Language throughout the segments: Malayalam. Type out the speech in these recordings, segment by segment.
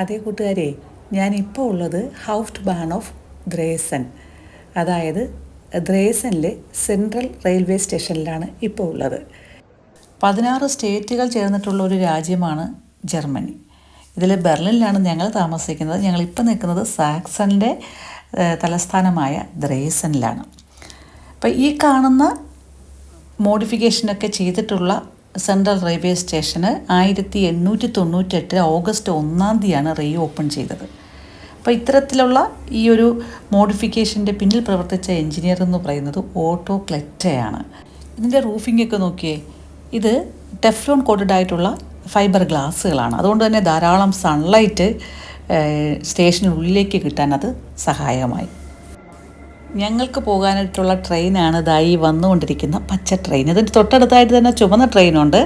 അതേ കൂട്ടുകാരെ ഞാനിപ്പോൾ ഉള്ളത് ഹൗഫ്റ്റ് ബാൺ ഓഫ് ദ്രേസൻ അതായത് ദ്രേസനിലെ സെൻട്രൽ റെയിൽവേ സ്റ്റേഷനിലാണ് ഇപ്പോൾ ഉള്ളത്. പതിനാറ് സ്റ്റേറ്റുകൾ ചേർന്നിട്ടുള്ള ഒരു രാജ്യമാണ് ജർമ്മനി. ഇതിൽ ബെർലിനിലാണ് ഞങ്ങൾ താമസിക്കുന്നത്. ഞങ്ങളിപ്പോൾ നിൽക്കുന്നത് സാക്സണിന്റെ തലസ്ഥാനമായ ദ്രേസനിലാണ് അപ്പോൾ ഈ കാണുന്ന മോഡിഫിക്കേഷനൊക്കെ ചെയ്തിട്ടുള്ള സെൻട്രൽ റെയിൽവേ സ്റ്റേഷന് ആയിരത്തി എണ്ണൂറ്റി തൊണ്ണൂറ്റെട്ട് ഓഗസ്റ്റ് ഒന്നാം തീയതിയാണ് റീ ഓപ്പൺ ചെയ്തത്. അപ്പോൾ ഇത്തരത്തിലുള്ള ഈ ഒരു മോഡിഫിക്കേഷന്റെ പിന്നിൽ പ്രവർത്തിച്ച എഞ്ചിനീയർ എന്ന് പറയുന്നത് ഓട്ടോ ക്ലെറ്റയാണ്. ഇതിന്റെ റൂഫിംഗ് ഒക്കെ നോക്കിയേ ഇത് ടെഫ്ലോൺ കോട്ടഡ് ആയിട്ടുള്ള ഫൈബർ ഗ്ലാസ്സുകളാണ്. അതുകൊണ്ട് തന്നെ ധാരാളം സൺലൈറ്റ് സ്റ്റേഷനുള്ളിലേക്ക് കിട്ടാൻ അത് സഹായകമായി. ഞങ്ങൾക്ക് പോകാനായിട്ടുള്ള ട്രെയിനാണ് ഇതായി വന്നുകൊണ്ടിരിക്കുന്ന പച്ച ട്രെയിൻ. ഇതിന്റെ തൊട്ടടുത്തായിട്ട് തന്നെ ചുമന്ന ട്രെയിനുണ്ട്.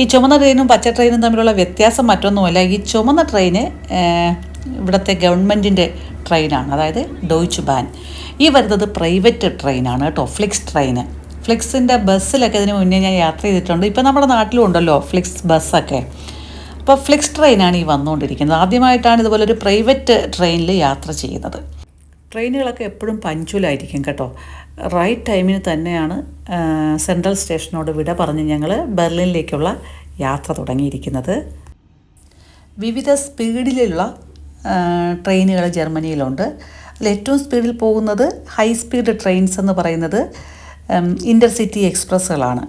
ഈ ചുമന്ന ട്രെയിനും പച്ച ട്രെയിനും തമ്മിലുള്ള വ്യത്യാസം മറ്റൊന്നുമല്ല. ഈ ചുമന്ന ട്രെയിന് ഇവിടുത്തെ ഗവൺമെന്റിന്റെ ട്രെയിനാണ്. അതായത് ഡോയ്ച്ച് ബാൻ. ഈ വരുന്നത് പ്രൈവറ്റ് ട്രെയിനാണ് കേട്ടോ ഫ്ലിക്സ് ട്രെയിന്. ഫ്ലിക്സിന്റെ ബസ്സിലൊക്കെ ഇതിന് മുന്നേ ഞാൻ യാത്ര ചെയ്തിട്ടുണ്ട്. ഇപ്പോൾ നമ്മുടെ നാട്ടിലും ഉണ്ടല്ലോ ഫ്ലിക്സ് ബസ്സൊക്കെ. അപ്പോൾ ഫ്ലിക്സ് ട്രെയിനാണ് ഈ വന്നുകൊണ്ടിരിക്കുന്നത്. ആദ്യമായിട്ടാണ് ഇതുപോലെ ഒരു പ്രൈവറ്റ് ട്രെയിനിൽ യാത്ര ചെയ്യുന്നത്. ട്രെയിനുകളൊക്കെ എപ്പോഴും പഞ്ച്വലായിരിക്കും കേട്ടോ. റൈറ്റ് ടൈമിന് തന്നെയാണ് സെൻട്രൽ സ്റ്റേഷനോട് വിട പറഞ്ഞ് ഞങ്ങൾ ബെർലിനിലേക്കുള്ള യാത്ര തുടങ്ങിയിരിക്കുന്നത്. വിവിധ സ്പീഡിലുള്ള ട്രെയിനുകൾ ജർമ്മനിയിലുണ്ട്. അതിൽ ഏറ്റവും സ്പീഡിൽ പോകുന്നത് ഹൈ സ്പീഡ് ട്രെയിൻസ് എന്ന് പറയുന്നത് ഇന്റർസിറ്റി എക്സ്പ്രസ്സുകളാണ്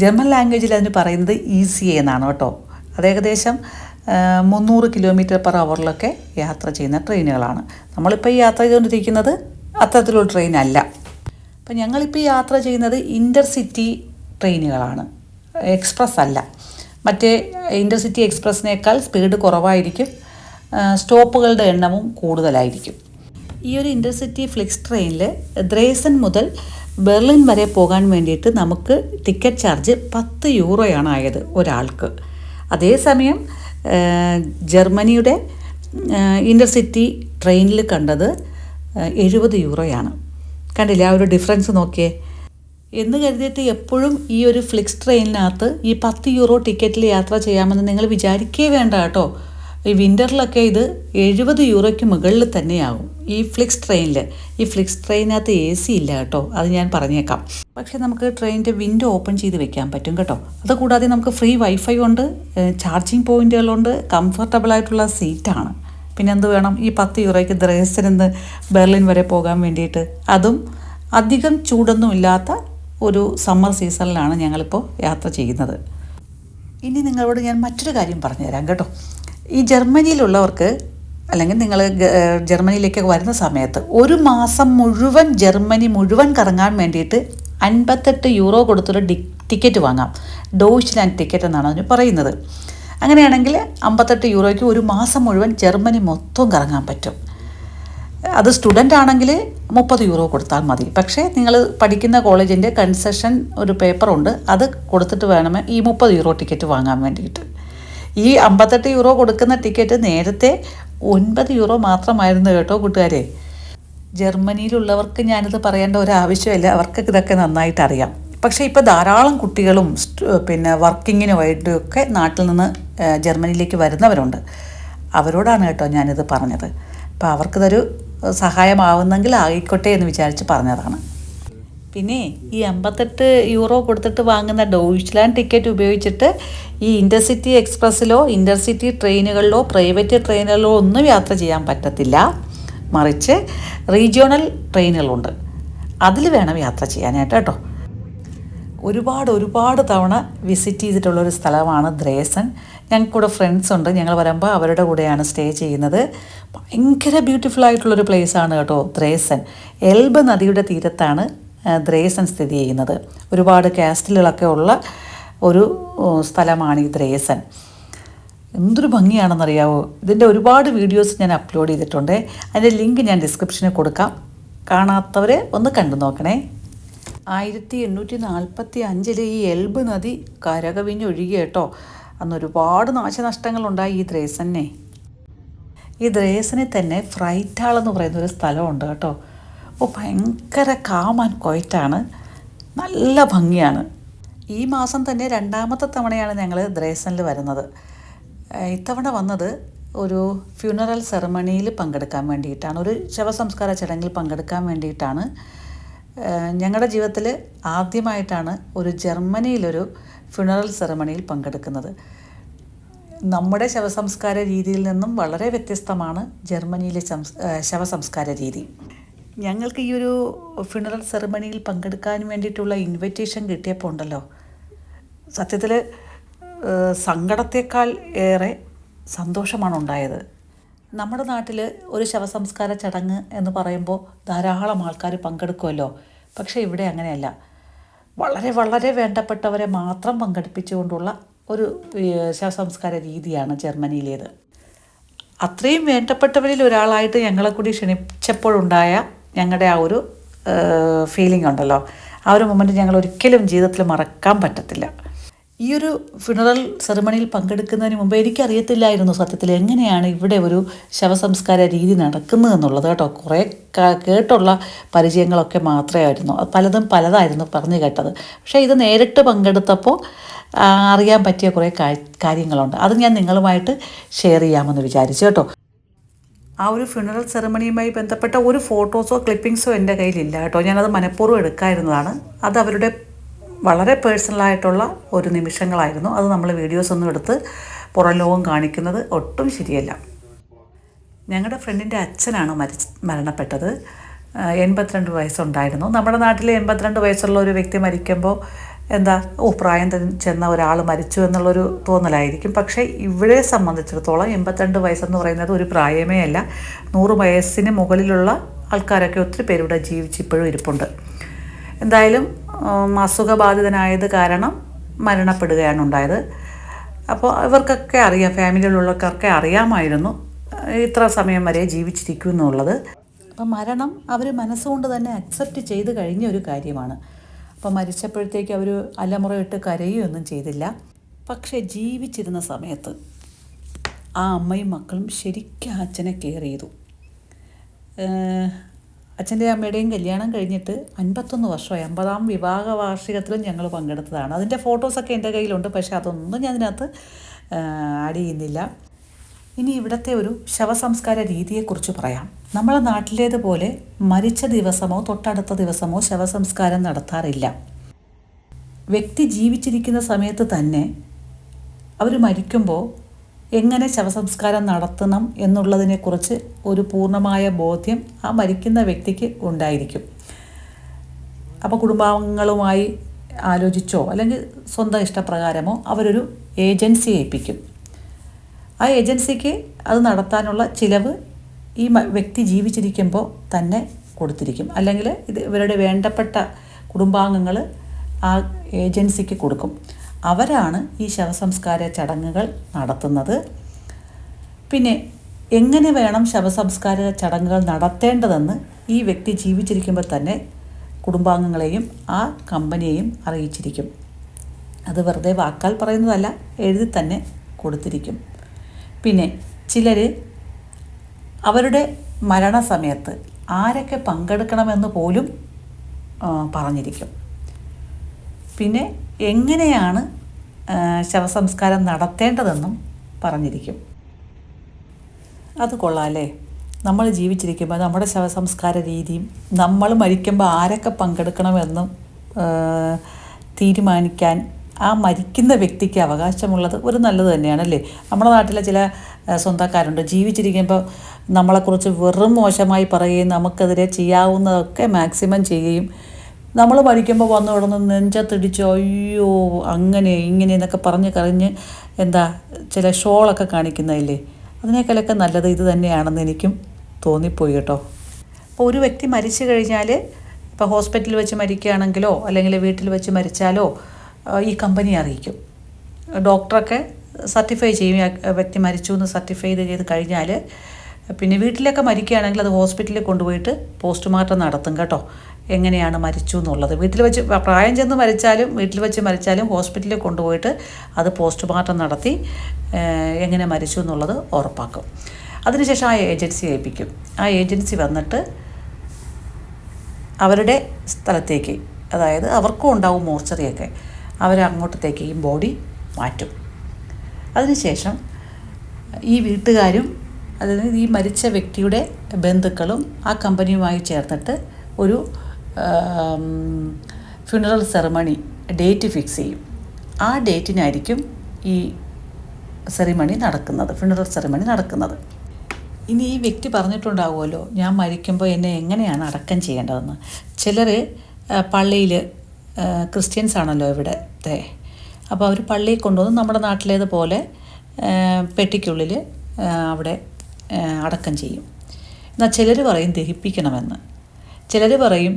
ജർമ്മൻ ലാംഗ്വേജിൽ അതിന് പറയുന്നത് ഈസി എന്നാണ് കേട്ടോ. അത് ഏകദേശം മുന്നൂറ് കിലോമീറ്റർ പെർ അവറിലൊക്കെ യാത്ര ചെയ്യുന്ന ട്രെയിനുകളാണ്. നമ്മളിപ്പോൾ ഈ യാത്ര ചെയ്തുകൊണ്ടിരിക്കുന്നത് അത്തരത്തിലുള്ള ട്രെയിൻ അല്ല അപ്പം ഞങ്ങളിപ്പോൾ യാത്ര ചെയ്യുന്നത് ഇന്റർസിറ്റി ട്രെയിനുകളാണ്. എക്സ്പ്രസ് അല്ല മറ്റേ ഇന്റർസിറ്റി എക്സ്പ്രസ്സിനേക്കാൾ സ്പീഡ് കുറവായിരിക്കും. സ്റ്റോപ്പുകളുടെ എണ്ണവും കൂടുതലായിരിക്കും. ഈ ഒരു ഇന്റർസിറ്റി ഫ്ലിക്സ് ട്രെയിനിൽ ദ്രേസൻ മുതൽ ബെർലിൻ വരെ പോകാൻ വേണ്ടിയിട്ട് നമുക്ക് ടിക്കറ്റ് ചാർജ് പത്ത് യൂറോയാണ് ആയത് ഒരാൾക്ക്. അതേസമയം ജർമ്മനിയുടെ ഇന്റർസിറ്റി ട്രെയിനിൽ കണ്ടത് എഴുപത് യൂറോയാണ്. കണ്ടില്ല ആ ഒരു ഡിഫറൻസ് നോക്കിയേ. എന്ന് കരുതിയിട്ട് എപ്പോഴും ഈ ഒരു ഫ്ലിക്സ് ട്രെയിനിനകത്ത് ഈ പത്ത് യൂറോ ടിക്കറ്റിൽ യാത്ര ചെയ്യാമെന്ന് നിങ്ങൾ വിചാരിക്കേ വേണ്ട കേട്ടോ. ഈ വിന്ററിലൊക്കെ ഇത് എഴുപത് യൂറോയ്ക്ക് മുകളിൽ തന്നെയാകും ഈ ഫ്ലിക്സ് ട്രെയിനിൽ ഈ ഫ്ലിക്സ് ട്രെയിനകത്ത് എ സി ഇല്ല കേട്ടോ. അത് ഞാൻ പറഞ്ഞേക്കാം. പക്ഷേ നമുക്ക് ട്രെയിനിന്റെ വിൻഡോ ഓപ്പൺ ചെയ്ത് വെക്കാൻ പറ്റും കേട്ടോ. അതുകൂടാതെ നമുക്ക് ഫ്രീ വൈഫൈ ഉണ്ട് ചാർജിങ് പോയിന്റുകളുണ്ട് കംഫർട്ടബിൾ ആയിട്ടുള്ള സീറ്റാണ് പിന്നെ എന്ത് വേണം? ഈ പത്ത് യൂറോയ്ക്ക് ദ്രേസനിൽ നിന്ന് ബെർലിൻ വരെ പോകാൻ വേണ്ടിയിട്ട് അതും അധികം ചൂടൊന്നും ഇല്ലാത്ത ഒരു സമ്മർ സീസണിലാണ് ഞങ്ങളിപ്പോൾ യാത്ര ചെയ്യുന്നത്. ഇനി നിങ്ങളോട് ഞാൻ മറ്റൊരു കാര്യം പറഞ്ഞുതരാം കേട്ടോ. ഈ ജർമ്മനിയിലുള്ളവർക്ക് അല്ലെങ്കിൽ നിങ്ങൾ ജർമ്മനിയിലേക്ക് വരുന്ന സമയത്ത് ഒരു മാസം മുഴുവൻ ജർമ്മനി മുഴുവൻ കറങ്ങാൻ വേണ്ടിയിട്ട് അൻപത്തെട്ട് യൂറോ കൊടുത്തൊരു ഡി ടിക്കറ്റ് വാങ്ങാം. ഡോയ്ച്ച് ലാൻഡ് ടിക്കറ്റ് എന്നാണ് അതിന് പറയുന്നത്. അങ്ങനെയാണെങ്കിൽ അമ്പത്തെട്ട് യൂറോയ്ക്ക് ഒരു മാസം മുഴുവൻ ജർമ്മനി മൊത്തം കറങ്ങാൻ പറ്റും. അത് സ്റ്റുഡന്റ് ആണെങ്കിൽ മുപ്പത് യൂറോ കൊടുത്താൽ മതി. പക്ഷേ നിങ്ങൾ പഠിക്കുന്ന കോളേജിന്റെ കൺസെഷൻ ഒരു പേപ്പറുണ്ട്. അത് കൊടുത്തിട്ട് വേണം ഈ മുപ്പത് യൂറോ ടിക്കറ്റ് വാങ്ങാൻ വേണ്ടിയിട്ട്. ഈ അമ്പത്തെട്ട് യൂറോ കൊടുക്കുന്ന ടിക്കറ്റ് നേരത്തെ ഒൻപത് യൂറോ മാത്രമായിരുന്നു കേട്ടോ കൂട്ടുകാരെ. ജർമ്മനിയിലുള്ളവർക്ക് ഞാനിത് പറയേണ്ട ഒരു ആവശ്യമില്ല അവർക്ക് ഇതൊക്കെ നന്നായിട്ട് അറിയാം. പക്ഷേ ഇപ്പോൾ ധാരാളം കുട്ടികളും പിന്നെ വർക്കിങ്ങിന് വേണ്ടിയൊക്കെ നാട്ടിൽ നിന്ന് ജർമ്മനിയിലേക്ക് വരുന്നവരുണ്ട്. അവരോടാണ് കേട്ടോ ഞാനിത് പറഞ്ഞത്. അപ്പോൾ അവർക്കിതൊരു സഹായമാവുന്നെങ്കിൽ ആയിക്കോട്ടെ എന്ന് വിചാരിച്ച് പറഞ്ഞതാണ്. പിന്നെ ഈ അമ്പത്തെട്ട് യൂറോ കൊടുത്തിട്ട് വാങ്ങുന്ന ഡോയ്ച്ച്ലാൻഡ് ടിക്കറ്റ് ഉപയോഗിച്ചിട്ട് ഈ ഇന്റർസിറ്റി എക്സ്പ്രസ്സിലോ ഇന്റർസിറ്റി ട്രെയിനുകളിലോ പ്രൈവറ്റ് ട്രെയിനുകളിലോ ഒന്നും യാത്ര ചെയ്യാൻ പറ്റത്തില്ല. മറിച്ച് റീജിയണൽ ട്രെയിനുകളുണ്ട്. അതിൽ വേണം യാത്ര ചെയ്യാനായിട്ട് കേട്ടോ. ഒരുപാട് ഒരുപാട് തവണ വിസിറ്റ് ചെയ്തിട്ടുള്ളൊരു സ്ഥലമാണ് ദ്രേസൻ. ഞങ്ങൾക്കൂടെ ഫ്രണ്ട്സ് ഉണ്ട്. ഞങ്ങൾ വരുമ്പോൾ അവരുടെ കൂടെയാണ് സ്റ്റേ ചെയ്യുന്നത്. ഭയങ്കര ബ്യൂട്ടിഫുൾ ആയിട്ടുള്ളൊരു ആണ് കേട്ടോ ദ്രേസൻ. എൽബ് നദിയുടെ തീരത്താണ് ദ്രേസൻ സ്ഥിതി ചെയ്യുന്നത്. ഒരുപാട് കാസ്റ്റലുകളൊക്കെ ഉള്ള ഒരു സ്ഥലമാണ് ഈ ദ്രേസൻ. എന്തൊരു ഭംഗിയാണെന്നറിയാവോ? ഇതിന്റെ ഒരുപാട് വീഡിയോസ് ഞാൻ അപ്ലോഡ് ചെയ്തിട്ടുണ്ട്. അതിന്റെ ലിങ്ക് ഞാൻ ഡിസ്ക്രിപ്ഷനിൽ കൊടുക്കാം. കാണാത്തവരെ ഒന്ന് കണ്ടു നോക്കണേ. ആയിരത്തി എണ്ണൂറ്റി നാൽപ്പത്തി അഞ്ചിൽ ഈ എൽബ് നദി കരകവിഞ്ഞൊഴുകി കേട്ടോ. അന്ന് ഒരുപാട് നാശനഷ്ടങ്ങളുണ്ടായി ഈ ദ്രേസനെ. ഈ ദ്രേസനെ തന്നെ ഫ്രൈറ്റാൾ എന്ന് പറയുന്ന ഒരു സ്ഥലമുണ്ട് കേട്ടോ. ഓ ഭയങ്കര കാം ആൻഡ് കൊയറ്റാണ് നല്ല ഭംഗിയാണ്. ഈ മാസം തന്നെ രണ്ടാമത്തെ തവണയാണ് ഞങ്ങൾ ദ്രേസനിൽ വരുന്നത്. ഇത്തവണ വന്നത് ഒരു ഫ്യൂണറൽ സെറമണിയിൽ പങ്കെടുക്കാൻ വേണ്ടിയിട്ടാണ്. ഒരു ശവസംസ്കാര ചടങ്ങിൽ പങ്കെടുക്കാൻ വേണ്ടിയിട്ടാണ്. ഞങ്ങളുടെ ജീവിതത്തിൽ ആദ്യമായിട്ടാണ് ഒരു ജർമ്മനിയിലൊരു ഫ്യൂണറൽ സെറമണിയിൽ പങ്കെടുക്കുന്നത്. നമ്മുടെ ശവസംസ്കാര രീതിയിൽ നിന്നും വളരെ വ്യത്യസ്തമാണ് ജർമ്മനിയിലെ ശവസംസ്കാര രീതി. ഞങ്ങൾക്ക് ഈ ഒരു ഫ്യൂണറൽ സെറമണിയിൽ പങ്കെടുക്കാൻ വേണ്ടിയിട്ടുള്ള ഇൻവിറ്റേഷൻ കിട്ടിയപ്പോൾ ഉണ്ടല്ലോ. സത്യത്തിൽ സങ്കടത്തേക്കാൾ ഏറെ സന്തോഷമാണ് ഉണ്ടായത്. നമ്മുടെ നാട്ടിൽ ഒരു ശവസംസ്കാര ചടങ്ങ് എന്ന് പറയുമ്പോൾ ധാരാളം ആൾക്കാർ പങ്കെടുക്കുമല്ലോ. പക്ഷേ ഇവിടെ അങ്ങനെയല്ല. വളരെ വളരെ വേണ്ടപ്പെട്ടവരെ മാത്രം പങ്കെടുപ്പിച്ചുകൊണ്ടുള്ള ഒരു ശവസംസ്കാര രീതിയാണ് ജർമ്മനിയിലേത്. അത്രയും വേണ്ടപ്പെട്ടവരിൽ ഒരാളായിട്ട് ഞങ്ങളെ കൂടി ക്ഷണിച്ചപ്പോഴുണ്ടായ ഞങ്ങളുടെ ആ ഒരു ഫീലിംഗ് ഉണ്ടല്ലോ. ആ ഒരു മൊമെന്റ് ഞങ്ങൾ ഒരിക്കലും ജീവിതത്തിൽ മറക്കാൻ പറ്റത്തില്ല. ഈ ഒരു ഫിണറൽ സെറിമണിയിൽ പങ്കെടുക്കുന്നതിന് മുമ്പ് എനിക്കറിയത്തില്ലായിരുന്നു സത്യത്തിൽ എങ്ങനെയാണ് ഇവിടെ ഒരു ശവസംസ്കാര രീതി നടക്കുന്നത് എന്നുള്ളത് കേട്ടോ. കുറേ കേട്ടുള്ള പരിചയങ്ങളൊക്കെ മാത്രമായിരുന്നു. അത് പലതും പലതായിരുന്നു പറഞ്ഞു കേട്ടത്. പക്ഷേ ഇത് നേരിട്ട് പങ്കെടുത്തപ്പോൾ അറിയാൻ പറ്റിയ കുറേ കാര്യങ്ങളുണ്ട്. അത് ഞാൻ നിങ്ങളുമായിട്ട് ഷെയർ ചെയ്യാമെന്ന് വിചാരിച്ചു കേട്ടോ. ആ ഒരു ഫ്യൂണറൽ സെറമണിയുമായി ബന്ധപ്പെട്ട ഒരു ഫോട്ടോസോ ക്ലിപ്പിങ്സോ എന്റെ കയ്യിലില്ല കേട്ടോ. ഞാനത് മനഃപൂർവം എടുക്കായിരുന്നതാണ് അത് അവരുടെ വളരെ പേഴ്സണലായിട്ടുള്ള ഒരു നിമിഷങ്ങളായിരുന്നു. അത് നമ്മൾ വീഡിയോസ് ഒന്നും എടുത്ത് പുറം ലോകം കാണിക്കുന്നത് ഒട്ടും ശരിയല്ല. ഞങ്ങളുടെ ഫ്രണ്ടിന്റെ അച്ഛനാണ് മരിച്ച് മരണപ്പെട്ടത്. എൺപത്തിരണ്ട് വയസ്സുണ്ടായിരുന്നു. നമ്മുടെ നാട്ടിൽ എൺപത്തിരണ്ട് വയസ്സുള്ള ഒരു വ്യക്തി മരിക്കുമ്പോൾ എന്താ ഓ പ്രായം ചെന്ന ഒരാൾ മരിച്ചു എന്നുള്ളൊരു തോന്നലായിരിക്കും. പക്ഷേ ഇവിടെ സംബന്ധിച്ചിടത്തോളം എൺപത്തിരണ്ട് വയസ്സെന്ന് പറയുന്നത് ഒരു പ്രായമേ അല്ല. നൂറ് വയസ്സിന് മുകളിലുള്ള ആൾക്കാരൊക്കെ ഒത്തിരി പേരിവിടെ ഇവിടെ ജീവിച്ച് ഇപ്പോഴും ഇരിപ്പുണ്ട്. എന്തായാലും അസുഖബാധിതനായത് കാരണം മരണപ്പെടുകയാണ് ഉണ്ടായത്. അപ്പോൾ ഇവർക്കൊക്കെ അറിയാം ഫാമിലിയിലുള്ളവർക്കൊക്കെ അറിയാമായിരുന്നു ഇത്ര സമയം വരെ ജീവിച്ചിരിക്കും എന്നുള്ളത് അപ്പം മരണം അവർ മനസ്സുകൊണ്ട് തന്നെ അക്സെപ്റ്റ് ചെയ്ത് കഴിഞ്ഞ ഒരു കാര്യമാണ്. അപ്പം മരിച്ചപ്പോഴത്തേക്ക് അവർ അലമുറയിട്ട് കരയുകയൊന്നും ചെയ്തില്ല. പക്ഷേ ജീവിച്ചിരുന്ന സമയത്ത് ആ അമ്മയും മക്കളും ശരിക്കും അച്ഛനെ കെയർ ചെയ്തു. അച്ഛന്റെ അമ്മയുടെയും കല്യാണം കഴിഞ്ഞിട്ട് അൻപത്തൊന്ന് വർഷമായി. അമ്പതാം വിവാഹ വാർഷികത്തിലും ഞങ്ങൾ പങ്കെടുത്തതാണ്. അതിന്റെ ഫോട്ടോസൊക്കെ എന്റെ കയ്യിലുണ്ട് പക്ഷേ അതൊന്നും ഞാൻ ഇതിനകത്ത് ആഡ് ചെയ്യുന്നില്ല. ഇനി ഇവിടുത്തെ ഒരു ശവസംസ്കാര രീതിയെക്കുറിച്ച് പറയാം. നമ്മളെ നാട്ടിലേതുപോലെ മരിച്ച ദിവസമോ തൊട്ടടുത്ത ദിവസമോ ശവസംസ്കാരം നടത്താറില്ല. വ്യക്തി ജീവിച്ചിരിക്കുന്ന സമയത്ത് തന്നെ അവർ മരിക്കുമ്പോൾ എങ്ങനെ ശവസംസ്കാരം നടത്തണം എന്നുള്ളതിനെക്കുറിച്ച് ഒരു പൂർണമായ ബോധ്യം ആ മരിക്കുന്ന വ്യക്തിക്ക് ഉണ്ടായിരിക്കും. അപ്പോൾ കുടുംബാംഗങ്ങളുമായി ആലോചിച്ചോ അല്ലെങ്കിൽ സ്വന്തം ഇഷ്ടപ്രകാരമോ അവരൊരു ഏജൻസി ഏൽപ്പിക്കും. ആ ഏജൻസിക്ക് അത് നടത്താനുള്ള ചിലവ് ഈ വ്യക്തി ജീവിച്ചിരിക്കുമ്പോൾ തന്നെ കൊടുത്തിരിക്കും. അല്ലെങ്കിൽ ഇത് ഇവരുടെ വേണ്ടപ്പെട്ട കുടുംബാംഗങ്ങൾ ആ ഏജൻസിക്ക് കൊടുക്കും. അവരാണ് ഈ ശവസംസ്കാര ചടങ്ങുകൾ നടത്തുന്നത്. പിന്നെ എങ്ങനെ വേണം ശവസംസ്കാര ചടങ്ങുകൾ നടത്തേണ്ടതെന്ന് ഈ വ്യക്തി ജീവിച്ചിരിക്കുമ്പോൾ തന്നെ കുടുംബാംഗങ്ങളെയും ആ കമ്പനിയെയും അറിയിച്ചിരിക്കും. അത് വെറുതെ വാക്കാൽ പറയുന്നതല്ല എഴുതി തന്നെ കൊടുത്തിരിക്കും. പിന്നെ ചിലർ അവരുടെ മരണസമയത്ത് ആരൊക്കെ പങ്കെടുക്കണമെന്ന് പോലും പറഞ്ഞിരിക്കും. പിന്നെ എങ്ങനെയാണ് ശവസംസ്കാരം നടത്തേണ്ടതെന്നും പറഞ്ഞിരിക്കും. അത് കൊള്ളാമല്ലേ നമ്മൾ ജീവിച്ചിരിക്കുമ്പോൾ നമ്മുടെ ശവസംസ്കാര രീതിയും നമ്മൾ മരിക്കുമ്പോൾ ആരൊക്കെ പങ്കെടുക്കണമെന്നും തീരുമാനിക്കാൻ ആ മരിക്കുന്ന വ്യക്തിക്ക് അവകാശമുള്ളത് ഒരു നല്ലത് തന്നെയാണല്ലേ? നമ്മുടെ നാട്ടിലെ ചില സ്വന്തക്കാരുണ്ട്. ജീവിച്ചിരിക്കുമ്പോൾ നമ്മളെക്കുറിച്ച് വെറും മോശമായി പറയുകയും നമുക്കെതിരെ ചെയ്യാവുന്നതൊക്കെ മാക്സിമം ചെയ്യുകയും നമ്മൾ മരിക്കുമ്പോൾ വന്നു കിടന്ന് നെഞ്ചത്തിടിച്ച് അയ്യോ അങ്ങനെ ഇങ്ങനെ എന്നൊക്കെ പറഞ്ഞ് കറിഞ്ഞ് എന്താ ചില ഷോളൊക്കെ കാണിക്കുന്നതില്ലേ? അതിനേക്കാളൊക്കെ നല്ലത് ഇത് തന്നെയാണെന്ന് എനിക്കും തോന്നിപ്പോയി കേട്ടോ. അപ്പോൾ ഒരു വ്യക്തി മരിച്ചു കഴിഞ്ഞാൽ ഇപ്പോൾ ഹോസ്പിറ്റലിൽ വെച്ച് മരിക്കുകയാണെങ്കിലോ അല്ലെങ്കിൽ വീട്ടിൽ വെച്ച് മരിച്ചാലോ ഈ കമ്പനി അറിയിക്കും. ഡോക്ടറൊക്കെ സർട്ടിഫൈ ചെയ്യും. വ്യക്തി മരിച്ചു എന്ന് സർട്ടിഫൈ ചെയ്ത് കഴിഞ്ഞാൽ പിന്നെ വീട്ടിലൊക്കെ മരിക്കുകയാണെങ്കിൽ അത് ഹോസ്പിറ്റലിൽ കൊണ്ടുപോയിട്ട് പോസ്റ്റ്മോർട്ടം നടത്തും കേട്ടോ. എങ്ങനെയാണ് മരിച്ചു എന്നുള്ളത് വീട്ടിൽ വെച്ച് പ്രായം ചെന്ന് മരിച്ചാലും വീട്ടിൽ വെച്ച് മരിച്ചാലും ഹോസ്പിറ്റലിൽ കൊണ്ടുപോയിട്ട് അത് പോസ്റ്റ്മോർട്ടം നടത്തി എങ്ങനെ മരിച്ചു എന്നുള്ളത് ഉറപ്പാക്കും. അതിനുശേഷം ആ ഏജൻസി ഏൽപ്പിക്കും. ആ ഏജൻസി വന്നിട്ട് അവരുടെ സ്ഥലത്തേക്ക് അതായത് അവർക്കും ഉണ്ടാവും മോർച്ചറിയൊക്കെ. അവർ അങ്ങോട്ടത്തേക്ക് ഈ ബോഡി മാറ്റും. അതിനുശേഷം ഈ വീട്ടുകാരും അതായത് ഈ മരിച്ച വ്യക്തിയുടെ ബന്ധുക്കളും ആ കമ്പനിയുമായി ചേർന്നിട്ട് ഒരു ഫ്യൂണറൽ സെറമണി ഡേറ്റ് ഫിക്സ് ചെയ്യും. ആ ഡേറ്റിനായിരിക്കും ഈ സെറിമണി നടക്കുന്നത് ഫ്യൂണറൽ സെറിമണി നടക്കുന്നത്. ഇനി ഈ വ്യക്തി പറഞ്ഞിട്ടുണ്ടാവുമല്ലോ ഞാൻ മരിക്കുമ്പോൾ എന്നെ എങ്ങനെയാണ് അടക്കം ചെയ്യേണ്ടതെന്ന്? ചിലർ പള്ളിയിൽ ക്രിസ്ത്യൻസ് ആണല്ലോ ഇവിടുത്തെ അപ്പോൾ അവർ പള്ളിയിൽ കൊണ്ടുവന്ന് നമ്മുടെ നാട്ടിലേതുപോലെ പെട്ടിക്കുള്ളിൽ അവിടെ അടക്കം ചെയ്യും. എന്നാൽ ചിലർ പറയും ദഹിപ്പിക്കണമെന്ന്. ചിലർ പറയും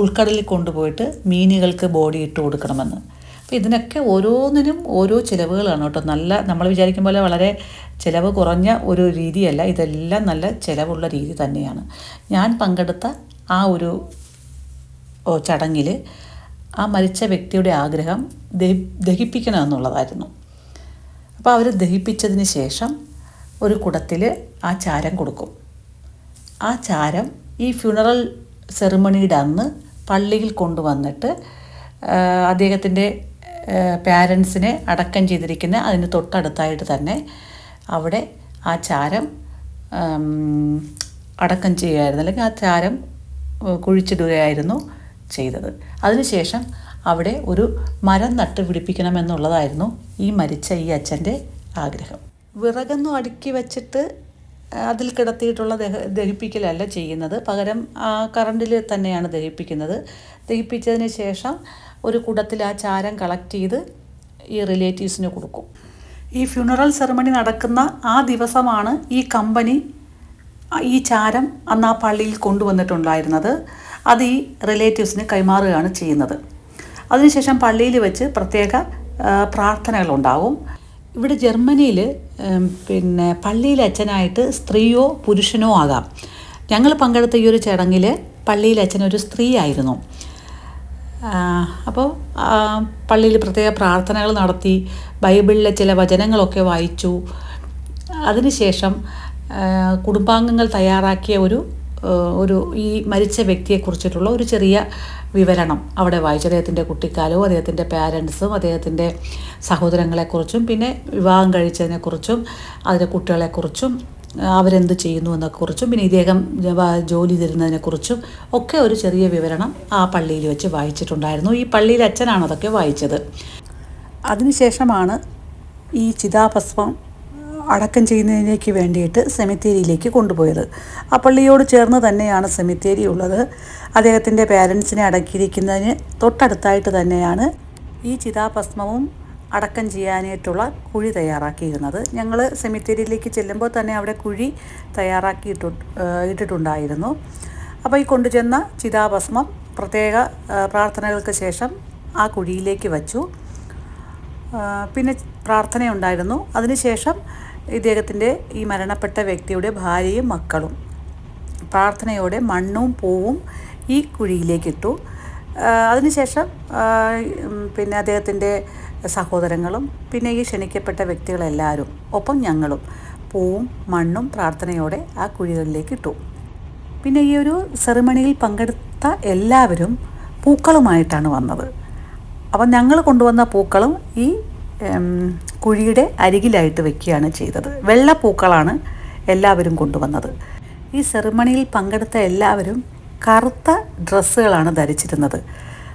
ഉൾക്കടലിൽ കൊണ്ടുപോയിട്ട് മീനുകൾക്ക് ബോഡി ഇട്ട് കൊടുക്കണമെന്ന്. അപ്പോൾ ഇതിനൊക്കെ ഓരോന്നിനും ഓരോ ചിലവുകളാണ് കേട്ടോ. നല്ല നമ്മൾ വിചാരിക്കും പോലെ വളരെ ചിലവ് കുറഞ്ഞ ഒരു രീതിയല്ല. ഇതെല്ലാം നല്ല ചിലവുള്ള രീതി തന്നെയാണ്. ഞാൻ പങ്കെടുത്ത ആ ഒരു ചടങ്ങിൽ ആ മരിച്ച വ്യക്തിയുടെ ആഗ്രഹം ദഹി ദഹിപ്പിക്കണമെന്നുള്ളതായിരുന്നു അപ്പോൾ അവർ ദഹിപ്പിച്ചതിന് ശേഷം ഒരു കുടത്തിൽ ആ ചാരം കൊടുക്കും. ആ ചാരം ഈ ഫ്യൂണറൽ സെറിമണിയുടെ അന്ന് പള്ളിയിൽ കൊണ്ടുവന്നിട്ട് അദ്ദേഹത്തിന്റെ പാരൻസിനെ അടക്കം ചെയ്തിരിക്കുന്ന അതിന് തൊട്ടടുത്തായിട്ട് തന്നെ അവിടെ ആ ചാരം അടക്കം ചെയ്യുമായിരുന്നു അല്ലെങ്കിൽ ആ ചാരം കുഴിച്ചിടുകയായിരുന്നു. ചെയ്തത്. അതിനുശേഷം അവിടെ ഒരു മരം നട്ട് പിടിപ്പിക്കണമെന്നുള്ളതായിരുന്നു ഈ മരിച്ച ഈ അച്ഛന്റെ ആഗ്രഹം. വിറകൊന്നും അടുക്കി വച്ചിട്ട് അതിൽ കിടത്തിയിട്ടുള്ള ദഹ ദഹിപ്പിക്കലല്ല ചെയ്യുന്നത്. പകരം ആ കറണ്ടിൽ തന്നെയാണ് ദഹിപ്പിക്കുന്നത്. ദഹിപ്പിച്ചതിന് ശേഷം ഒരു കുടത്തിൽ ആ ചാരം കളക്ട് ചെയ്ത് ഈ റിലേറ്റീവ്സിന് കൊടുക്കും. ഈ ഫ്യൂണറൽ സെറമണി നടക്കുന്ന ആ ദിവസമാണ് ഈ കമ്പനി ഈ ചാരം അന്ന് ആ പള്ളിയിൽ കൊണ്ടുവന്നിട്ടുണ്ടായിരുന്നത്. അത് ഈ റിലേറ്റീവ്സിന് കൈമാറുകയാണ് ചെയ്യുന്നത്. അതിനുശേഷം പള്ളിയിൽ വെച്ച് പ്രത്യേക പ്രാർത്ഥനകളുണ്ടാവും. ഇവിടെ ജർമ്മനിയിൽ പിന്നെ പള്ളിയിൽ അച്ഛനായിട്ട് സ്ത്രീയോ പുരുഷനോ ആകാം. ഞങ്ങൾ പങ്കെടുത്ത ഈ ഒരു ചടങ്ങിൽ പള്ളിയിൽ അച്ഛൻ ഒരു സ്ത്രീ ആയിരുന്നു. അപ്പോൾ പള്ളിയിൽ പ്രത്യേക പ്രാർത്ഥനകൾ നടത്തി ബൈബിളിലെ ചില വചനങ്ങളൊക്കെ വായിച്ചു. അതിനുശേഷം കുടുംബാംഗങ്ങൾ തയ്യാറാക്കിയ ഒരു ഒരു ഈ മരിച്ച വ്യക്തിയെക്കുറിച്ചിട്ടുള്ള ഒരു ചെറിയ വിവരണം അവിടെ വായിച്ചു. അദ്ദേഹത്തിന്റെ കുട്ടിക്കാലവും അദ്ദേഹത്തിന്റെ പാരൻസും അദ്ദേഹത്തിന്റെ സഹോദരങ്ങളെക്കുറിച്ചും പിന്നെ വിവാഹം കഴിച്ചതിനെക്കുറിച്ചും അതിന്റെ കുട്ടികളെക്കുറിച്ചും അവരെന്ത് ചെയ്യുന്നു എന്നൊക്കെക്കുറിച്ചും പിന്നെ ഇദ്ദേഹം ജോലി തരുന്നതിനെക്കുറിച്ചും ഒക്കെ ഒരു ചെറിയ വിവരണം ആ പള്ളിയിൽ വെച്ച് വായിച്ചിട്ടുണ്ടായിരുന്നു. ഈ പള്ളിയിൽ അച്ഛനാണ് അതൊക്കെ വായിച്ചത്. അതിനുശേഷമാണ് ഈ ചിതാഭസ്മം അടക്കം ചെയ്യുന്നതിലേക്ക് വേണ്ടിയിട്ട് സെമിത്തേരിയിലേക്ക് കൊണ്ടുപോയത്. ആ പള്ളിയോട് ചേർന്ന് തന്നെയാണ് സെമിത്തേരി ഉള്ളത്. അദ്ദേഹത്തിന്റെ പേരൻസിനെ അടക്കിയിരിക്കുന്നതിന് തൊട്ടടുത്തായിട്ട് തന്നെയാണ് ഈ ചിതാഭസ്മവും അടക്കം ചെയ്യാനായിട്ടുള്ള കുഴി തയ്യാറാക്കിയിരുന്നത്. ഞങ്ങൾ സെമിത്തേരിയിലേക്ക് ചെല്ലുമ്പോൾ തന്നെ അവിടെ കുഴി തയ്യാറാക്കിയിട്ടു ഇട്ടിട്ടുണ്ടായിരുന്നു. അപ്പോൾ ഈ കൊണ്ടുചെന്ന ചിതാഭസ്മം പ്രത്യേക പ്രാർത്ഥനകൾക്ക് ശേഷം ആ കുഴിയിലേക്ക് വച്ചു. പിന്നെ പ്രാർത്ഥനയുണ്ടായിരുന്നു. അതിനുശേഷം ഇദ്ദേഹത്തിന്റെ ഈ മരണപ്പെട്ട വ്യക്തിയുടെ ഭാര്യയും മക്കളും പ്രാർത്ഥനയോടെ മണ്ണും പൂവും ഈ കുഴിയിലേക്ക് ഇട്ടു. അതിനുശേഷം പിന്നെ അദ്ദേഹത്തിന്റെ സഹോദരങ്ങളും പിന്നെ ഈ ക്ഷണിക്കപ്പെട്ട വ്യക്തികളെല്ലാവരും ഒപ്പം ഞങ്ങളും പൂവും മണ്ണും പ്രാർത്ഥനയോടെ ആ കുഴികളിലേക്ക് ഇട്ടു. പിന്നെ ഈ ഒരു സെറിമണിയിൽ പങ്കെടുത്ത എല്ലാവരും പൂക്കളുമായിട്ടാണ് വന്നത്. അപ്പം ഞങ്ങൾ കൊണ്ടുവന്ന പൂക്കളും ഈ കുഴിയുടെ അരികിലായിട്ട് വെക്കുകയാണ് ചെയ്തത്. വെള്ള പൂക്കളാണ് എല്ലാവരും കൊണ്ടുവന്നത്. ഈ സെറിമണിയിൽ പങ്കെടുത്ത എല്ലാവരും കറുത്ത ഡ്രസ്സുകളാണ് ധരിച്ചിരുന്നത്.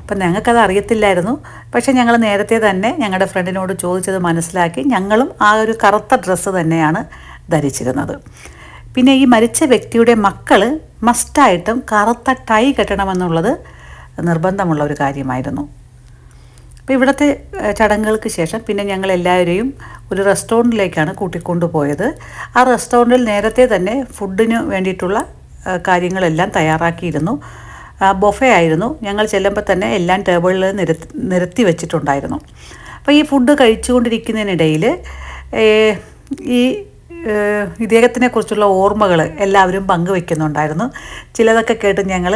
അപ്പം ഞങ്ങൾക്കത് അറിയത്തില്ലായിരുന്നു. പക്ഷേ ഞങ്ങൾ നേരത്തെ തന്നെ ഞങ്ങളുടെ ഫ്രണ്ടിനോട് ചോദിച്ചത് മനസ്സിലാക്കി ഞങ്ങളും ആ ഒരു കറുത്ത ഡ്രസ്സ് തന്നെയാണ് ധരിച്ചിരുന്നത്. പിന്നെ ഈ മരിച്ച വ്യക്തിയുടെ മക്കൾ മസ്റ്റായിട്ടും കറുത്ത ടൈ കെട്ടണമെന്നുള്ളത് നിർബന്ധമുള്ള ഒരു കാര്യമായിരുന്നു. അപ്പോൾ ഇവിടുത്തെ ചടങ്ങുകൾക്ക് ശേഷം പിന്നെ ഞങ്ങൾ എല്ലാവരെയും ഒരു റെസ്റ്റോറന്റിലേക്കാണ് കൂട്ടിക്കൊണ്ടുപോയത്. ആ റെസ്റ്റോറന്റിൽ നേരത്തെ തന്നെ ഫുഡിന് വേണ്ടിയിട്ടുള്ള കാര്യങ്ങളെല്ലാം തയ്യാറാക്കിയിരുന്നു. ബൊഫെ ആയിരുന്നു. ഞങ്ങൾ ചെല്ലുമ്പോൾ തന്നെ എല്ലാം ടേബിളിൽ നിരത്തി നിരത്തി വെച്ചിട്ടുണ്ടായിരുന്നു. അപ്പോൾ ഈ ഫുഡ് കഴിച്ചുകൊണ്ടിരിക്കുന്നതിനിടയിൽ ഈ ഇദ്ദേഹത്തിനെക്കുറിച്ചുള്ള ഇദ്ദേഹത്തിനെ കുറിച്ചുള്ള ഓർമ്മകൾ എല്ലാവരും പങ്കുവെക്കുന്നുണ്ടായിരുന്നു. ചിലതൊക്കെ കേട്ട് ഞങ്ങൾ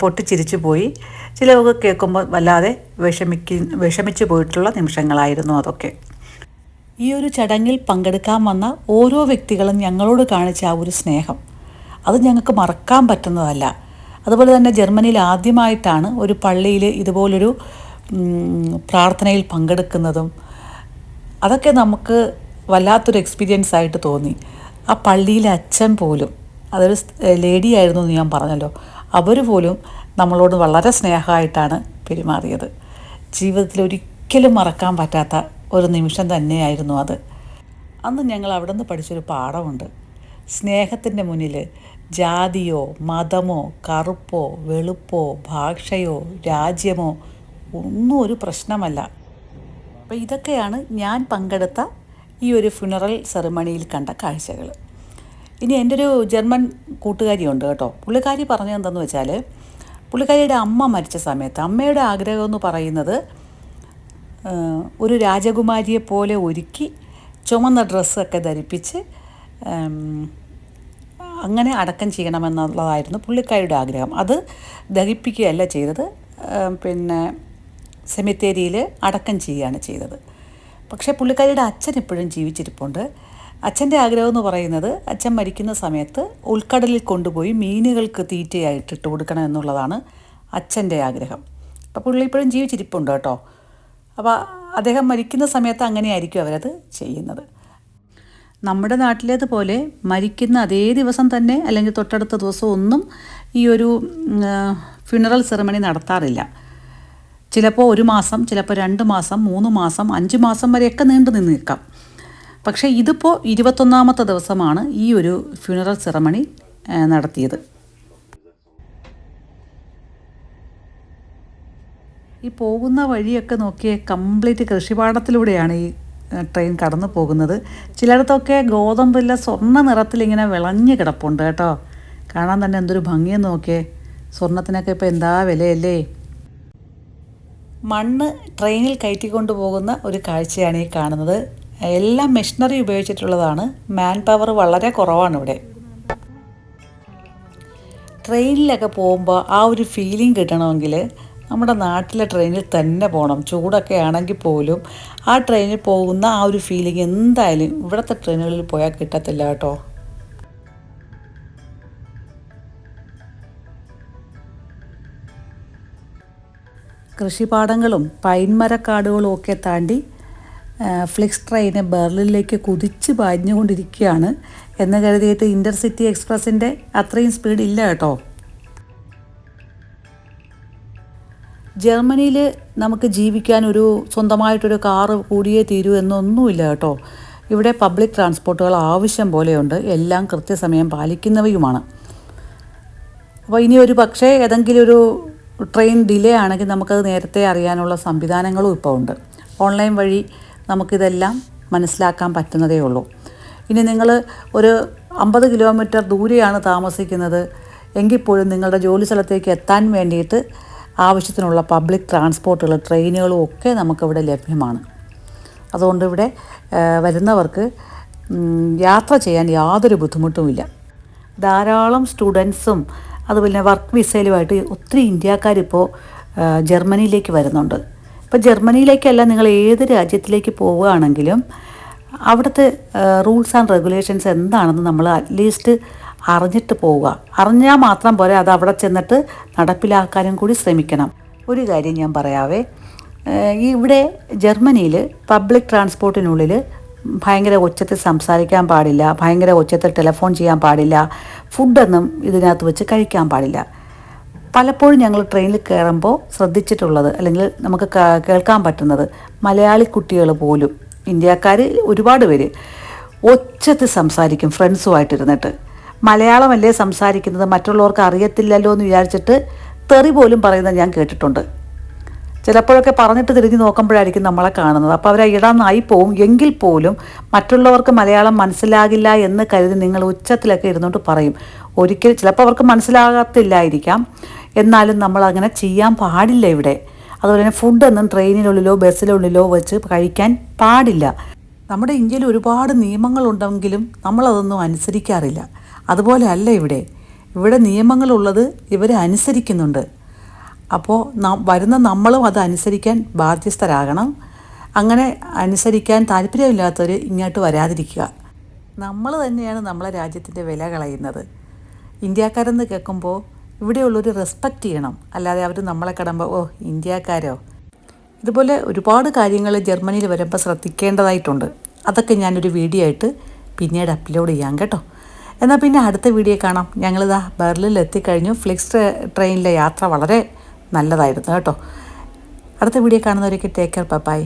പൊട്ടിച്ചിരിച്ചു പോയി. ചിലവൊക്കെ കേൾക്കുമ്പോൾ വല്ലാതെ വിഷമിക്ക വിഷമിച്ചു പോയിട്ടുള്ള നിമിഷങ്ങളായിരുന്നു അതൊക്കെ. ഈ ഒരു ചടങ്ങിൽ പങ്കെടുക്കാൻ വന്ന ഓരോ വ്യക്തികളും ഞങ്ങളോട് കാണിച്ച ആ ഒരു സ്നേഹം അത് ഞങ്ങൾക്ക് മറക്കാൻ പറ്റുന്നതല്ല. അതുപോലെ തന്നെ ജർമ്മനിയിൽ ആദ്യമായിട്ടാണ് ഒരു പള്ളിയിൽ ഇതുപോലൊരു പ്രാർത്ഥനയിൽ പങ്കെടുക്കുന്നതും. അതൊക്കെ നമുക്ക് വല്ലാത്തൊരു എക്സ്പീരിയൻസ് ആയിട്ട് തോന്നി. ആ പള്ളിയിലെ അച്ഛൻ പോലും അതൊരു ലേഡി ആയിരുന്നു എന്ന് ഞാൻ പറഞ്ഞല്ലോ. അവർ പോലും നമ്മളോട് വളരെ സ്നേഹമായിട്ടാണ് പെരുമാറിയത്. ജീവിതത്തിൽ ഒരിക്കലും മറക്കാൻ പറ്റാത്ത ഒരു നിമിഷം തന്നെയായിരുന്നു അത്. അന്ന് ഞങ്ങൾ അവിടെ നിന്ന് പഠിച്ചൊരു പാഠമുണ്ട്. സ്നേഹത്തിന്റെ മുന്നിൽ ജാതിയോ മതമോ കറുപ്പോ വെളുപ്പോ ഭാഷയോ രാജ്യമോ ഒന്നും ഒരു പ്രശ്നമല്ല. അപ്പോൾ ഇതൊക്കെയാണ് ഞാൻ പങ്കെടുത്ത ഈ ഒരു ഫുണറൽ സെറിമണിയിൽ കണ്ട കാഴ്ചകൾ. ഇനി എന്റെ ഒരു ജർമ്മൻ കൂട്ടുകാരിയുണ്ട് കേട്ടോ. പുള്ളിക്കാരി പറഞ്ഞത് എന്താണെന്ന് വെച്ചാൽ പുള്ളിക്കാരിയുടെ അമ്മ മരിച്ച സമയത്ത് അമ്മയുടെ ആഗ്രഹം എന്ന് പറയുന്നത് ഒരു രാജകുമാരിയെ പോലെ ഒരുക്കി ചുമന്ന ഡ്രസ്സൊക്കെ ധരിപ്പിച്ച് അങ്ങനെ അടക്കം ചെയ്യണമെന്നുള്ളതായിരുന്നു പുള്ളിക്കാരിയുടെ ആഗ്രഹം. അത് ദഹിപ്പിക്കുകയല്ല ചെയ്തത് പിന്നെ സെമിത്തേരിയിൽ അടക്കം ചെയ്യുകയാണ് ചെയ്തത്. പക്ഷേ പുള്ളിക്കാരിയുടെ അച്ഛൻ ഇപ്പോഴും ജീവിച്ചിരിപ്പുണ്ട്. അച്ഛന്റെ ആഗ്രഹം എന്ന് പറയുന്നത് അച്ഛൻ മരിക്കുന്ന സമയത്ത് ഉൾക്കടലിൽ കൊണ്ടുപോയി മീനുകൾക്ക് തീറ്റയായിട്ട് ഇട്ട് കൊടുക്കണം എന്നുള്ളതാണ് അച്ഛന്റെ ആഗ്രഹം. അപ്പോൾ പുള്ളി ഇപ്പോഴും ജീവിച്ചിരിപ്പുണ്ട് കേട്ടോ. അപ്പോൾ അദ്ദേഹം മരിക്കുന്ന സമയത്ത് അങ്ങനെയായിരിക്കും അവരത് ചെയ്യുന്നത്. നമ്മുടെ നാട്ടിലേതുപോലെ മരിക്കുന്ന അതേ ദിവസം തന്നെ അല്ലെങ്കിൽ തൊട്ടടുത്ത ദിവസം ഒന്നും ഈ ഒരു ഫ്യൂണറൽ സെറമണി നടത്താറില്ല. ചിലപ്പോൾ ഒരു മാസം ചിലപ്പോൾ രണ്ട് മാസം മൂന്ന് മാസം അഞ്ച് മാസം വരെയൊക്കെ നീണ്ടു നിന്ന് നിൽക്കാം. പക്ഷേ ഇതിപ്പോൾ ഇരുപത്തൊന്നാമത്തെ ദിവസമാണ് ഈ ഒരു ഫ്യൂണറൽ സെറമണി നടത്തിയത്. ഈ പോകുന്ന വഴിയൊക്കെ നോക്കിയ കംപ്ലീറ്റ് കൃഷിപാടത്തിലൂടെയാണ് ഈ ട്രെയിൻ കടന്നു പോകുന്നത്. ചിലയിടത്തൊക്കെ ഗോതമ്പില്ല സ്വർണ നിറത്തിലിങ്ങനെ വിളഞ്ഞ് കിടപ്പുണ്ട് കേട്ടോ. കാണാൻ തന്നെ എന്തൊരു ഭംഗിയെന്ന് നോക്കിയേ. സ്വർണത്തിനൊക്കെ ഇപ്പോൾ എന്താ വിലയല്ലേ? മണ്ണ് ട്രെയിനിൽ കയറ്റിക്കൊണ്ടു പോകുന്ന ഒരു കാഴ്ചയാണ് ഈ കാണുന്നത്. എല്ലാം മെഷീനറി ഉപയോഗിച്ചിട്ടുള്ളതാണ്. മാൻ പവർ വളരെ കുറവാണ് ഇവിടെ ട്രെയിനിലൊക്കെ പോകുമ്പോൾ ആ ഒരു ഫീലിംഗ് കിട്ടണമെങ്കിൽ നമ്മുടെ നാട്ടിലെ ട്രെയിനിൽ തന്നെ പോകണം ചൂടൊക്കെ ആണെങ്കിൽ പോലും ആ ട്രെയിനിൽ പോകുന്ന ആ ഒരു ഫീലിംഗ് എന്തായാലും ഇവിടുത്തെ ട്രെയിനുകളിൽ പോയാൽ കിട്ടത്തില്ല കേട്ടോ. കൃഷിപ്പാടങ്ങളും പൈൻമരക്കാടുകളും ഒക്കെ താണ്ടി ഫ്ലിക്സ് ട്രെയിന് ബെർലിനിലേക്ക് കുതിച്ച് പാഞ്ഞുകൊണ്ടിരിക്കുകയാണ്. എന്ന് കരുതിയിട്ട് ഇന്റർസിറ്റി എക്സ്പ്രസിന്റെ അത്രയും സ്പീഡ് ഇല്ല കേട്ടോ. ജർമ്മനിയിൽ നമുക്ക് ജീവിക്കാൻ ഒരു സ്വന്തമായിട്ടൊരു കാറ് കൂടിയേ തീരൂ എന്നൊന്നുമില്ല കേട്ടോ. ഇവിടെ പബ്ലിക് ട്രാൻസ്പോർട്ടുകൾ ആവശ്യം പോലെയുണ്ട്. എല്ലാം കൃത്യസമയം പാലിക്കുന്നവയുമാണ്. അപ്പോൾ ഇനി ഒരു പക്ഷേ ഏതെങ്കിലും ഒരു ട്രെയിൻ ഡിലേ ആണെങ്കിൽ നമുക്കത് നേരത്തെ അറിയാനുള്ള സംവിധാനങ്ങളും ഇപ്പോൾ ഉണ്ട്. ഓൺലൈൻ വഴി നമുക്കിതെല്ലാം മനസ്സിലാക്കാൻ പറ്റുന്നതേ ഉള്ളൂ. ഇനി നിങ്ങൾ ഒരു അമ്പത് കിലോമീറ്റർ ദൂരെയാണ് താമസിക്കുന്നത് എങ്കിൽ പോലും നിങ്ങളുടെ ജോലി സ്ഥലത്തേക്ക് എത്താൻ വേണ്ടിയിട്ട് ആവശ്യത്തിനുള്ള പബ്ലിക് ട്രാൻസ്പോർട്ടുകൾ ട്രെയിനുകളും ഒക്കെ നമുക്കിവിടെ ലഭ്യമാണ്. അതുകൊണ്ട് ഇവിടെ വരുന്നവർക്ക് യാത്ര ചെയ്യാൻ യാതൊരു ബുദ്ധിമുട്ടുമില്ല. ധാരാളം സ്റ്റുഡൻസും അതുപോലെ വർക്ക് വിസയിലുമായിട്ട് ഒത്തിരി ഇന്ത്യക്കാരിപ്പോൾ ജർമ്മനിയിലേക്ക് വരുന്നുണ്ട്. ഇപ്പോൾ ജർമ്മനിയിലേക്കല്ല നിങ്ങൾ ഏത് രാജ്യത്തിലേക്ക് പോവുകയാണെങ്കിലും അവിടുത്തെ റൂൾസ് ആൻഡ് റെഗുലേഷൻസ് എന്താണെന്ന് നമ്മൾ അറ്റ്ലീസ്റ്റ് അറിഞ്ഞിട്ട് പോവുക. അറിഞ്ഞാൽ മാത്രം പോലെ അത് അവിടെ ചെന്നിട്ട് നടപ്പിലാക്കാനും കൂടി ശ്രമിക്കണം. ഒരു കാര്യം ഞാൻ പറയാവേ ഇവിടെ ജർമ്മനിയിൽ പബ്ലിക് ട്രാൻസ്പോർട്ടിനുള്ളിൽ ഭയങ്കര ഉച്ചത്തിൽ സംസാരിക്കാൻ പാടില്ല ഭയങ്കര ഉച്ചത്തിൽ ടെലിഫോൺ ചെയ്യാൻ പാടില്ല ഫുഡൊന്നും ഇതിനകത്ത് വെച്ച് കഴിക്കാൻ പാടില്ല. പലപ്പോഴും ഞങ്ങൾ ട്രെയിനിൽ കയറുമ്പോൾ ശ്രദ്ധിച്ചിട്ടുള്ളത് അല്ലെങ്കിൽ നമുക്ക് കേൾക്കാൻ പറ്റുന്നത് മലയാളി കുട്ടികൾ പോലും ഇന്ത്യക്കാർ ഒരുപാട് പേര് ഒച്ചത്തിൽ സംസാരിക്കും ഫ്രണ്ട്സുമായിട്ടിരുന്നിട്ട് മലയാളമല്ലേ സംസാരിക്കുന്നത് മറ്റുള്ളവർക്ക് അറിയത്തില്ലല്ലോ എന്ന് വിചാരിച്ചിട്ട് തെറി പോലും പറയുന്നത് ഞാൻ കേട്ടിട്ടുണ്ട്. ചിലപ്പോഴൊക്കെ പറഞ്ഞിട്ട് തിരിഞ്ഞ് നോക്കുമ്പോഴായിരിക്കും നമ്മളെ കാണുന്നത്. അപ്പോൾ അവരെ ഇടാന്നായി പോവും. എങ്കിൽ പോലും മറ്റുള്ളവർക്ക് മലയാളം മനസ്സിലാകില്ല എന്ന് കരുതി നിങ്ങൾ ഉച്ചത്തിലൊക്കെ ഇരുന്നോണ്ട് പറയും. ഒരിക്കൽ ചിലപ്പോൾ അവർക്ക് മനസ്സിലാകത്തില്ലായിരിക്കാം. എന്നാലും നമ്മൾ അങ്ങനെ ചെയ്യാൻ പാടില്ല ഇവിടെ. അതുപോലെ തന്നെ ഫുഡൊന്നും ട്രെയിനിനുള്ളിലോ ബസ്സിനുള്ളിലോ വെച്ച് കഴിക്കാൻ പാടില്ല. നമ്മുടെ ഇന്ത്യയിൽ ഒരുപാട് നിയമങ്ങളുണ്ടെങ്കിലും നമ്മളതൊന്നും അനുസരിക്കാറില്ല. അതുപോലെ അല്ല ഇവിടെ. ഇവിടെ നിയമങ്ങളുള്ളത് ഇവർ അനുസരിക്കുന്നുണ്ട്. അപ്പോൾ വരുന്ന നമ്മളും അത് അനുസരിക്കാൻ ബാധ്യസ്ഥരാകണം. അങ്ങനെ അനുസരിക്കാൻ താല്പര്യമില്ലാത്തവർ ഇങ്ങോട്ട് വരാതിരിക്കുക. നമ്മൾ തന്നെയാണ് നമ്മളെ രാജ്യത്തിന്റെ വില കളയുന്നത്. ഇന്ത്യക്കാരെന്ന് കേൾക്കുമ്പോൾ ഇവിടെയുള്ളൊരു റെസ്പെക്റ്റ് ചെയ്യണം. അല്ലാതെ അവർ നമ്മളെ കടമ്പോൾ ഓ ഇന്ത്യക്കാരോ? ഇതുപോലെ ഒരുപാട് കാര്യങ്ങൾ ജർമ്മനിയിൽ വരുമ്പോൾ ശ്രദ്ധിക്കേണ്ടതായിട്ടുണ്ട്. അതൊക്കെ ഞാനൊരു വീഡിയോ ആയിട്ട് പിന്നീട് അപ്ലോഡ് ചെയ്യാം കേട്ടോ. എന്നാൽ പിന്നെ അടുത്ത വീഡിയോ കാണാം. ഞങ്ങളിതാ ബെർലിൽ എത്തിക്കഴിഞ്ഞു ഫ്ലിക്സ് ട്രെയിനിലെ യാത്ര വളരെ നല്ലതായിരുന്നു കേട്ടോ. അടുത്ത വീഡിയോ കാണുന്നവരൊക്കെ ടേക്ക് കെയർ ബൈ